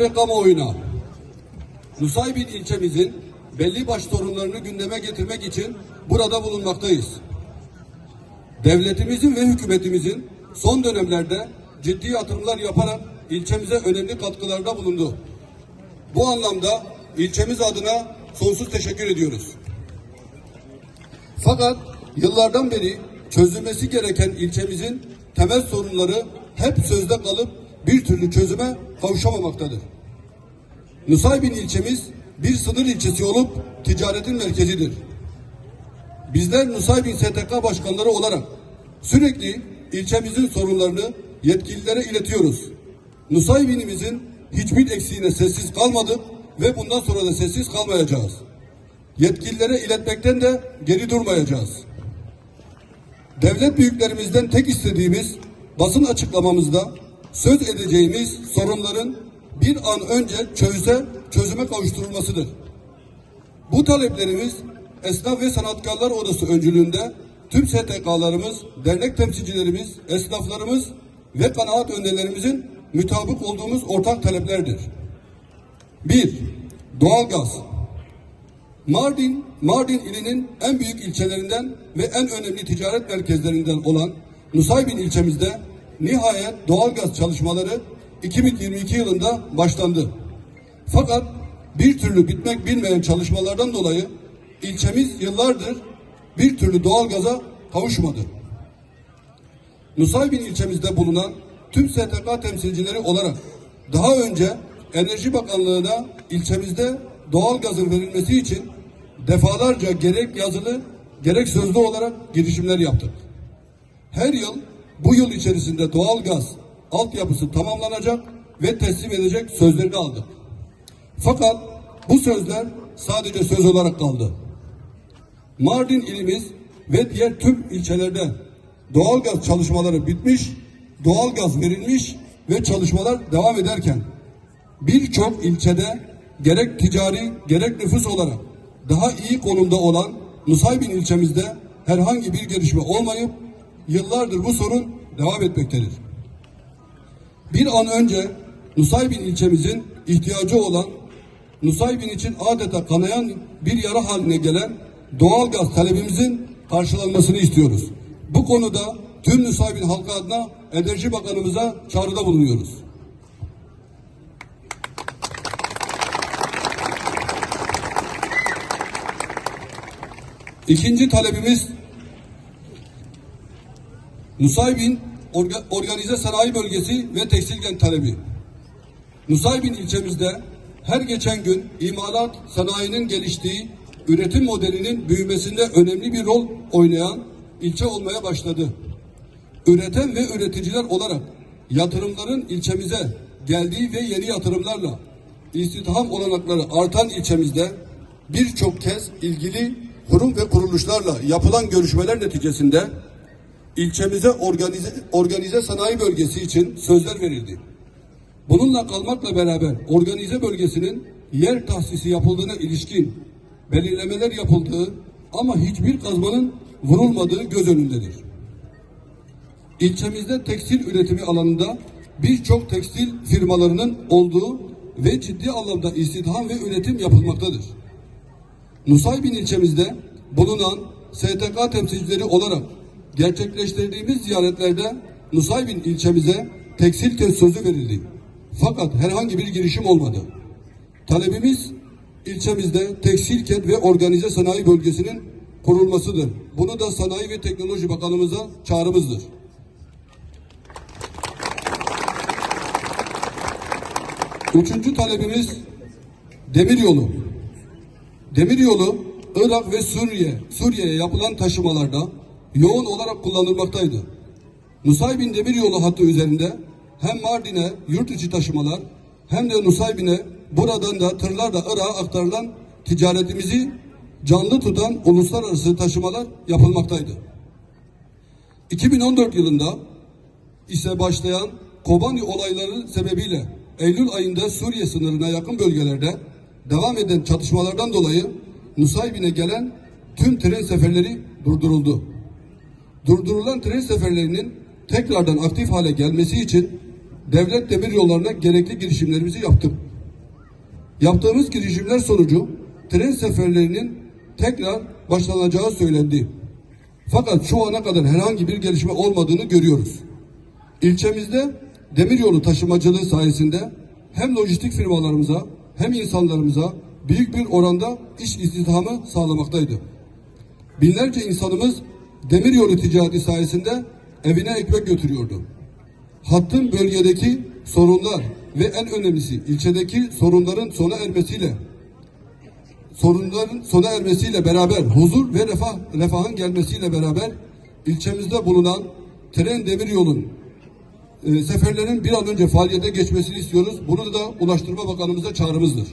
ve kamuoyuna Nusaybin ilçemizin belli baş sorunlarını gündeme getirmek için burada bulunmaktayız. Devletimizin ve hükümetimizin son dönemlerde ciddi yatırımlar yaparak ilçemize önemli katkılarda bulundu. Bu anlamda ilçemiz adına sonsuz teşekkür ediyoruz. Fakat yıllardan beri çözülmesi gereken ilçemizin temel sorunları hep sözde kalıp bir türlü çözüme kavuşamamaktadır. Nusaybin ilçemiz bir sınır ilçesi olup ticaretin merkezidir. Bizler Nusaybin STK başkanları olarak sürekli ilçemizin sorunlarını yetkililere iletiyoruz. Nusaybin'imizin hiçbir eksiğine sessiz kalmadık ve bundan sonra da sessiz kalmayacağız. Yetkililere iletmekten de geri durmayacağız. Devlet büyüklerimizden tek istediğimiz basın açıklamamızda söz edeceğimiz sorunların bir an önce çöze, çözüme kavuşturulmasıdır. Bu taleplerimiz Esnaf ve Sanatkarlar Odası öncülüğünde tüm STK'larımız, dernek temsilcilerimiz, esnaflarımız ve kanaat önderlerimizin mütabık olduğumuz ortak taleplerdir. 1. Doğalgaz. Mardin, Mardin ilinin en büyük ilçelerinden ve en önemli ticaret merkezlerinden olan Nusaybin ilçemizde nihayet doğalgaz çalışmaları 2022 yılında başlandı. Fakat bir türlü bitmek bilmeyen çalışmalardan dolayı ilçemiz yıllardır bir türlü doğalgaza kavuşmadı. Nusaybin ilçemizde bulunan tüm STK temsilcileri olarak daha önce Enerji Bakanlığı'na ilçemizde doğalgazın verilmesi için defalarca gerek yazılı gerek sözlü olarak girişimler yaptık. Her yıl bu yıl içerisinde doğalgaz altyapısı tamamlanacak ve teslim edecek sözlerini aldık. Fakat bu sözler sadece söz olarak kaldı. Mardin ilimiz ve diğer tüm ilçelerde doğalgaz çalışmaları bitmiş, doğalgaz verilmiş ve çalışmalar devam ederken birçok ilçede gerek ticari gerek nüfus olarak daha iyi konumda olan Nusaybin ilçemizde herhangi bir gelişme olmayıp yıllardır bu sorun devam etmektedir. Bir an önce Nusaybin ilçemizin ihtiyacı olan Nusaybin için adeta kanayan bir yara haline gelen doğalgaz talebimizin karşılanmasını istiyoruz. Bu konuda tüm Nusaybin halkı adına Enerji Bakanımıza çağrıda bulunuyoruz. İkinci talebimiz Nusaybin Orga- Organize Sanayi Bölgesi ve Tekstil Kent talebi. Nusaybin ilçemizde her geçen gün imalat sanayinin geliştiği, üretim modelinin büyümesinde önemli bir rol oynayan ilçe olmaya başladı. Üreten ve üreticiler olarak yatırımların ilçemize geldiği ve yeni yatırımlarla istihdam olanakları artan ilçemizde birçok kez ilgili kurum ve kuruluşlarla yapılan görüşmeler neticesinde ilçemize organize, organize sanayi bölgesi için sözler verildi. Bununla kalmakla beraber organize bölgesinin yer tahsisi yapıldığına ilişkin belirlemeler yapıldığı ama hiçbir kazmanın vurulmadığı göz önündedir. İlçemizde tekstil üretimi alanında birçok tekstil firmalarının olduğu ve ciddi anlamda istihdam ve üretim yapılmaktadır. Nusaybin ilçemizde bulunan STK temsilcileri olarak gerçekleştirdiğimiz ziyaretlerde Nusaybin ilçemize tekstil kent sözü verildi. Fakat herhangi bir girişim olmadı. Talebimiz ilçemizde tekstil kent ve organize sanayi bölgesinin kurulmasıdır. Bunu da Sanayi ve Teknoloji Bakanımıza çağrımızdır. Üçüncü talebimiz demiryolu. Demiryolu Irak ve Suriye, Suriye'ye yapılan taşımalarda yoğun olarak kullanılmaktaydı. Nusaybin demiryolu hattı üzerinde hem Mardin'e yurt içi taşımalar hem de Nusaybin'e buradan da tırlarla Irak'a aktarılan ticaretimizi canlı tutan uluslararası taşımalar yapılmaktaydı. 2014 yılında ise başlayan Kobani olayları sebebiyle Eylül ayında Suriye sınırına yakın bölgelerde devam eden çatışmalardan dolayı Nusaybin'e gelen tüm tren seferleri durduruldu. Durdurulan tren seferlerinin tekrardan aktif hale gelmesi için devlet demir yollarına gerekli girişimlerimizi yaptık. Yaptığımız girişimler sonucu tren seferlerinin tekrar başlanacağı söylendi. Fakat şu ana kadar herhangi bir gelişme olmadığını görüyoruz. İlçemizde demiryolu taşımacılığı sayesinde hem lojistik firmalarımıza hem insanlarımıza büyük bir oranda iş istihdamı sağlamaktaydı. Binlerce insanımız demiryolu ticareti sayesinde evine ekmek götürüyordu. Hattın bölgedeki sorunlar ve en önemlisi ilçedeki sorunların sona ermesiyle sorunların sona ermesiyle beraber huzur ve refah refahın gelmesiyle beraber ilçemizde bulunan tren demiryolun e, seferlerin bir an önce faaliyete geçmesini istiyoruz. Bunu da Ulaştırma Bakanımıza çağrımızdır.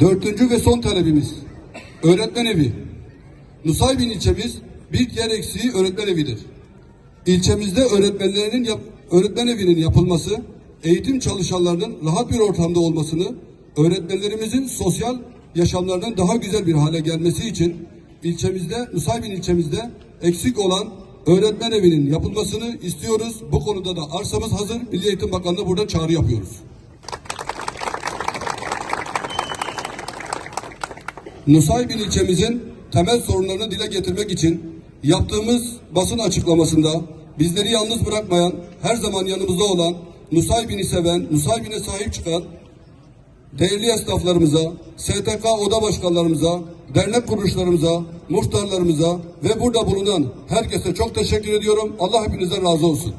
Dördüncü ve son talebimiz öğretmen evi. Nusaybin ilçemiz bir diğer eksiği öğretmen evidir. İlçemizde öğretmenlerinin yap- öğretmen evinin yapılması, eğitim çalışanlarının rahat bir ortamda olmasını, öğretmenlerimizin sosyal yaşamlarının daha güzel bir hale gelmesi için ilçemizde, Nusaybin ilçemizde eksik olan öğretmen evinin yapılmasını istiyoruz. Bu konuda da arsamız hazır. Milli Eğitim Bakanlığı burada çağrı yapıyoruz. Nusaybin ilçemizin temel sorunlarını dile getirmek için yaptığımız basın açıklamasında bizleri yalnız bırakmayan, her zaman yanımızda olan, Nusaybin'i seven, Nusaybin'e sahip çıkan değerli esnaflarımıza, STK oda başkanlarımıza, dernek kuruluşlarımıza, muhtarlarımıza ve burada bulunan herkese çok teşekkür ediyorum. Allah hepinizden razı olsun.